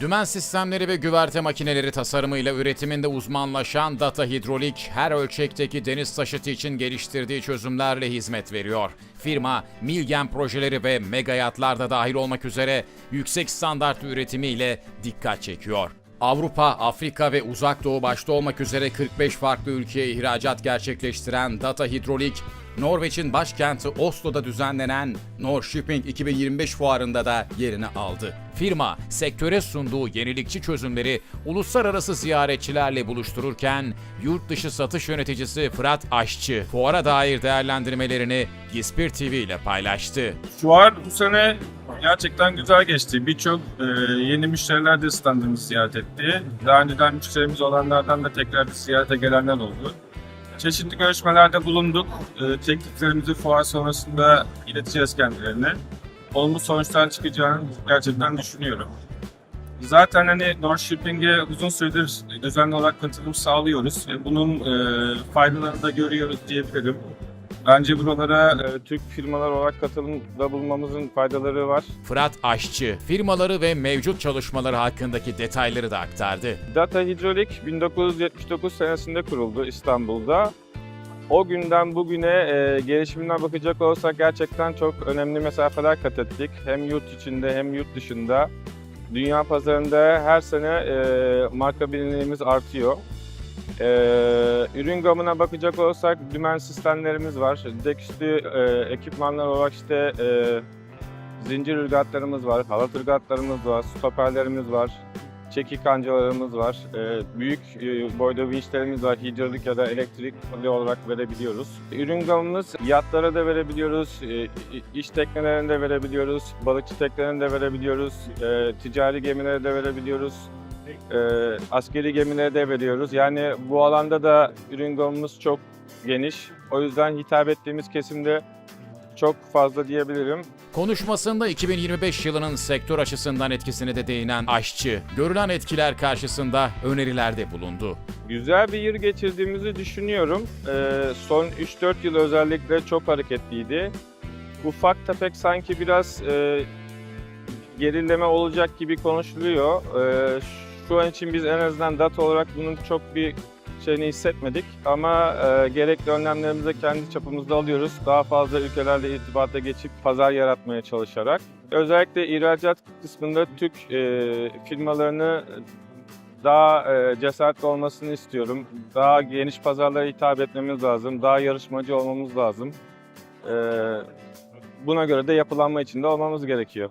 Dümen sistemleri ve güverte makineleri tasarımıyla üretiminde uzmanlaşan Data Hidrolik, her ölçekteki deniz taşıtı için geliştirdiği çözümlerle hizmet veriyor. Firma, Milgen projeleri ve mega yatlarda dahil olmak üzere yüksek standart üretimiyle dikkat çekiyor. Avrupa, Afrika ve Uzak Doğu başta olmak üzere 45 farklı ülkeye ihracat gerçekleştiren Data Hidrolik, Norveç'in başkenti Oslo'da düzenlenen Norrshipping 2025 fuarında da yerini aldı. Firma, sektöre sunduğu yenilikçi çözümleri uluslararası ziyaretçilerle buluştururken, yurt dışı satış yöneticisi Fırat Aşçı, fuara dair değerlendirmelerini Gispir TV ile paylaştı. Fuar bu sene gerçekten güzel geçti. Birçok e, yeni müşteriler de standımızı ziyaret etti. Daha önceden müşterimiz olanlardan da tekrar ziyarete gelenler oldu. Çeşitli görüşmelerde bulunduk. E, tekliflerimizi fuar sonrasında ileteceğiz kendilerine. Olumlu sonuçlar çıkacağını gerçekten düşünüyorum. Zaten hani North Shipping'e uzun süredir düzenli olarak katılım sağlıyoruz. ve Bunun e, faydalarını da görüyoruz diyebilirim. Bence buralara e, Türk firmalar olarak katılımda bulunmamızın faydaları var. Fırat Aşçı, firmaları ve mevcut çalışmaları hakkındaki detayları da aktardı. Data Hidrolik 1979 senesinde kuruldu İstanbul'da. O günden bugüne e, gelişiminden bakacak olursak gerçekten çok önemli mesafeler kat ettik. Hem yurt içinde hem yurt dışında. Dünya pazarında her sene e, marka bilinirliğimiz artıyor. E, ürün gamına bakacak olursak dümen sistemlerimiz var. Deküstü e, ekipmanlar olarak işte e, zincir ırgatlarımız var, halat ırgatlarımız var, stoperlerimiz var, çekik kancalarımız var. Ee, büyük e, boyda vinçlerimiz var. Hidrolik ya da elektrikli olarak verebiliyoruz. Ürün gamımız yatlara da verebiliyoruz. e, iş teknelerinde verebiliyoruz. Balıkçı teknelerinde verebiliyoruz. e, ticari gemilere de verebiliyoruz. E, askeri gemilere de veriyoruz. Yani bu alanda da ürün gamımız çok geniş. O yüzden hitap ettiğimiz kesimde çok fazla diyebilirim. Konuşmasında 2025 yılının sektör açısından etkisine de değinen Aşçı, görülen etkiler karşısında önerilerde bulundu. Güzel bir yıl geçirdiğimizi düşünüyorum. Ee, son 3-4 yıl özellikle çok hareketliydi. Ufak tefek sanki biraz e, gerileme olacak gibi konuşuluyor. Ee, şu an için biz en azından data olarak bunun çok bir şeyini hissetmedik. Ama e, gerekli önlemlerimizi kendi çapımızda alıyoruz. Daha fazla ülkelerle irtibata geçip pazar yaratmaya çalışarak. Özellikle ihracat kısmında Türk e, firmalarını daha e, cesaretli olmasını istiyorum. Daha geniş pazarlara hitap etmemiz lazım. Daha yarışmacı olmamız lazım. E, buna göre de yapılanma içinde olmamız gerekiyor.